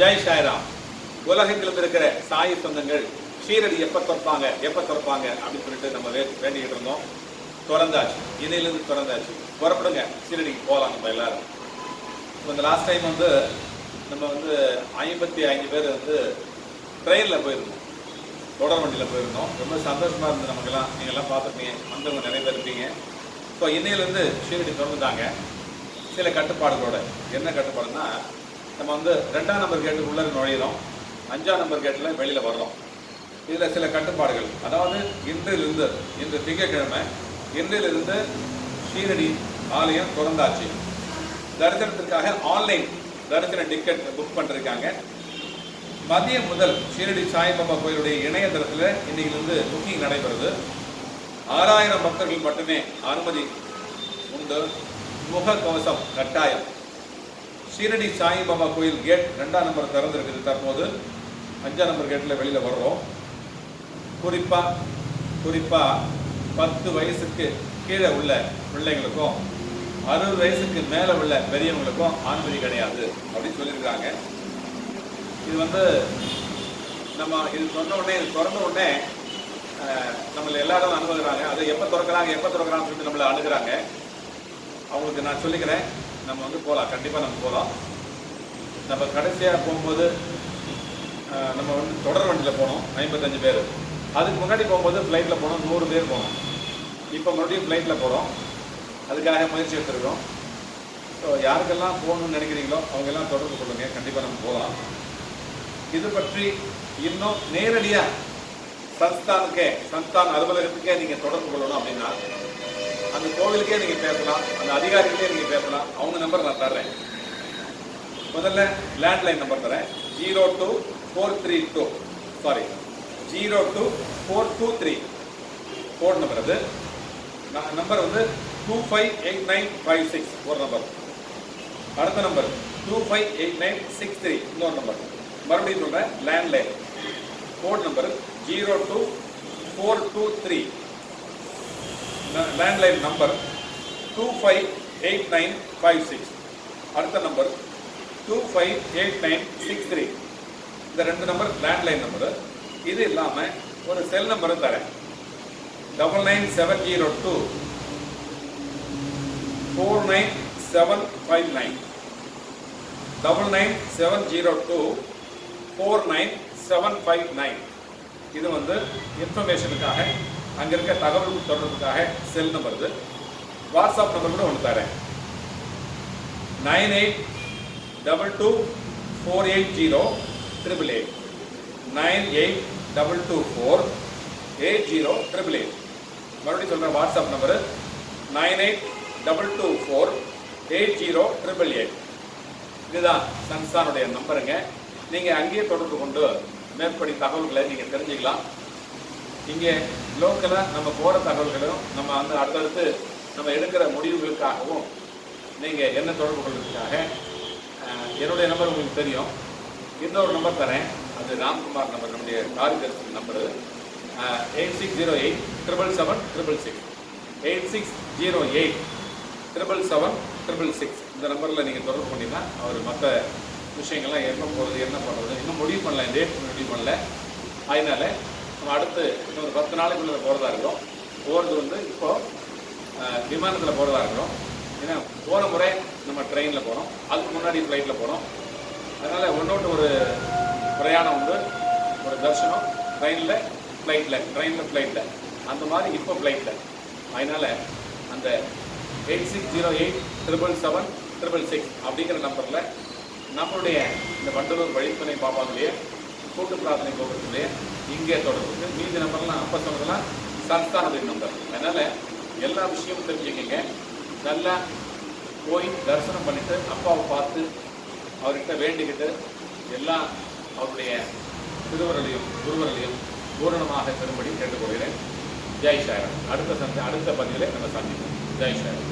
ஜெய் சாய்ராம். உலகெங்கிலும் இருக்கிற சாய் சொந்தங்கள் ஷீரடி எப்ப திறப்பாங்க எப்ப திறப்பாங்க அப்படின்னு சொல்லிட்டு நம்ம வே- வேண்டிக்கிட்டு இருந்தோம். திறந்தாச்சு. இணையிலிருந்து திறந்தாச்சு. புறப்படுங்க. ஷீரடிக்கு போகலாம் நம்ம எல்லாரும். இப்போ இந்த லாஸ்ட் டைம் வந்து நம்ம வந்து ஐம்பத்தி ஐந்து பேர் வந்து ட்ரெயினில் போயிருந்தோம். தொடர் வண்டியில் போயிருந்தோம். ரொம்ப சந்தோஷமா இருந்தது நமக்கெல்லாம். நீங்கள்லாம் பார்த்துருப்பீங்க. வந்தவங்க நிறைய பேர் இருப்பீங்க. இப்போ இன்னையிலேருந்து ஷீரடி திறந்துட்டாங்க. சில கட்டுப்பாடுகளோட. என்ன கட்டுப்பாடுன்னா நம்ம வந்து ரெண்டாம் நம்பர் கேட்டு உள்ளே நுழையிறோம். அஞ்சாம் நம்பர் கேட்டில் வெளியில் வர்றோம். இதில் சில கட்டுப்பாடுகள். அதாவது இன்றிலிருந்து இன்று திங்கட்கிழமை இன்றிலிருந்து ஷீரடி ஆலயம் திறந்தாச்சு. தரிசனத்திற்காக ஆன்லைன் தரிசன டிக்கெட் புக் பண்ணிருக்காங்க. மதியம் முதல் ஷீரடி சாய்பாபா கோயிலுடைய இணையதளத்தில் இன்னைக்கிலிருந்து புக்கிங் நடைபெறுது. ஆறாயிரம் பக்தர்கள் மட்டுமே அனுமதி உண்டு. முக கவசம் கட்டாயம். சீரடி சாய்பாபா கோயில் கேட் ரெண்டாம் நம்பர் திறந்துருக்குது. தற்போது அஞ்சாம் நம்பர் கேட்டில் வெளியில் வர்றோம். குறிப்பாக குறிப்பாக பத்து வயசுக்கு கீழே உள்ள பிள்ளைங்களுக்கும் அறுபது வயசுக்கு மேலே உள்ள பெரியவங்களுக்கும் அனுமதி கிடையாது அப்படின்னு சொல்லியிருக்காங்க. இது வந்து நம்ம இது சொன்ன உடனே இது திறந்த உடனே நம்மளை எல்லாரும் அனுபவிக்கிறாங்க அதை எப்போ திறக்கிறாங்க எப்போ திறக்கிறாங்கன்னு சொல்லிட்டு நம்மளை அணுகிறாங்க. அவங்களுக்கு நான் சொல்லிக்கிறேன். நம்ம வந்து போகலாம். கண்டிப்பாக நம்ம போகலாம். நம்ம கடைசியாக போகும்போது நம்ம வந்து தொடர் வண்டியில் போனோம். ஐம்பத்தஞ்சு பேர். அதுக்கு முன்னாடி போகும்போது ஃப்ளைட்டில் போனோம். நூறு பேர் போனோம். இப்போ மறுபடியும் ஃப்ளைட்டில் போகிறோம் அதுக்காக முயற்சி எடுத்துருக்கோம் ஸோ யாருக்கெல்லாம் போகணும்னு நினைக்கிறீங்களோ அவங்கெல்லாம் தொடர்பு கொள்ளுங்கள் கண்டிப்பாக நம்ம போகலாம். இது பற்றி இன்னும் நேரடியாக சன்ஸ்தானுக்கே சன்ஸ்தான் அலுவலகத்துக்கே நீங்கள் தொடர்பு கொள்ளணும் அப்படின்னா அந்த கோவிலுக்கே நீங்கள் பேசலாம் அந்த அதிகாரிகளே நீங்கள் பேசலாம். அவங்க நம்பர் நான் தர்றேன். முதல்ல லேண்ட்லைன் நம்பர் தரேன் zero two four three two sorry zero two four two three code number அது. நம்பர் வந்து two five eight nine five six ஒரு நம்பர் அடுத்த number two five eight nine six three இன்னொரு number மறுபடியும் சொல்கிறேன் landline code number zero two four two three landline number two five eight nine five six அடுத்த number two five eight nine six three இந்த ரெண்டு number landline number இது இல்லாமல் ஒரு cell நம்பரும் தரேன். Double nine seven zero two four nine seven five nine double nine seven zero two four nine seven five nine இது வந்து இன்ஃபர்மேஷனுக்காக அங்கே இருக்க தகவல் தொடர்புக்காக செல் நம்பர் இது. வாட்ஸ்அப் நம்பர் கூட ஒன்று தரேன். Nine eight double two four eight zero triple eight. Nine eight double two four eight zero triple eight. மறுபடியும் சொல்கிறேன் WhatsApp number nine eight double two four eight zero triple eight. இதுதான் சன்சானுடைய நம்பருங்க நீங்கள் அங்கேயே தொடர்பு கொண்டு மேற்படி தகவல்களை நீங்கள் தெரிஞ்சுக்கலாம். இங்கே லோக்கலாக நம்ம போகிற தகவல்களும் நம்ம அந்த அடுத்தடுத்து நம்ம எடுக்கிற முடிவுகளுக்காகவும் நீங்கள் என்ன தொடர்பு கொள்வதற்காக என்னுடைய நம்பர் உங்களுக்கு தெரியும். இன்னொரு நம்பர் தரேன். அது ராம்குமார் நம்பர் நம்முடைய காரியதர்சி number eight six zero eight triple seven triple six eight six zero eight triple seven triple six இந்த நம்பரில் நீங்கள் தொடர்பு பண்ணிங்கன்னா அவர் மற்ற விஷயங்கள்லாம் என்ன போகிறது என்ன பண்ணுறது இன்னும் முடிவு பண்ணல டேட் முடிவு பண்ணல. அதனால அடுத்து இன்னொரு பத்து நாளைக்குள்ளே போகிறதா இருக்கிறோம் போகிறது வந்து இப்போது விமானத்தில் போகிறதா இருக்கிறோம் ஏன்னா போன முறை நம்ம ட்ரெயினில் போகிறோம் அதுக்கு முன்னாடி ஃப்ளைட்டில் போகிறோம் அதனால் ஒன்றோட்டு ஒரு பிரயாணம் வந்து ஒரு தர்ஷனம் ட்ரெயினில் ஃப்ளைட்டில் ட்ரெயினில் ஃப்ளைட்டில் அந்த மாதிரி இப்போ ஃப்ளைட்டில் அதனால் அந்த eight six zero eight triple seven triple six அப்படிங்கிற நம்பரில் நம்மளுடைய இந்த வண்டலூர் வழித்துணை பாப்பாவுடைய கூட்டு பிரார்த்தனை கோபுரத்துடைய இங்கே தொடர்புக்கு மீதி நம்பர்லாம் அப்போ சொன்னதெல்லாம் சன்ஸ்தானுடைய நம்பர். அதனால் எல்லா விஷயமும் தெரிஞ்சுக்கங்க. நல்லா போய் தரிசனம் பண்ணிட்டு அப்பாவை பார்த்து அவர்கிட்ட வேண்டிக்கிட்டு எல்லாம் அவருடைய திருவரலையும் குருவரலையும் பூரணமாக பெறும்படி கேட்டுக்கொள்கிறேன். ஜெய் ஷாரன் அடுத்த சந்தை அடுத்த பதிவில் நம்ம சந்திப்போம். ஜெய் ஷாரன்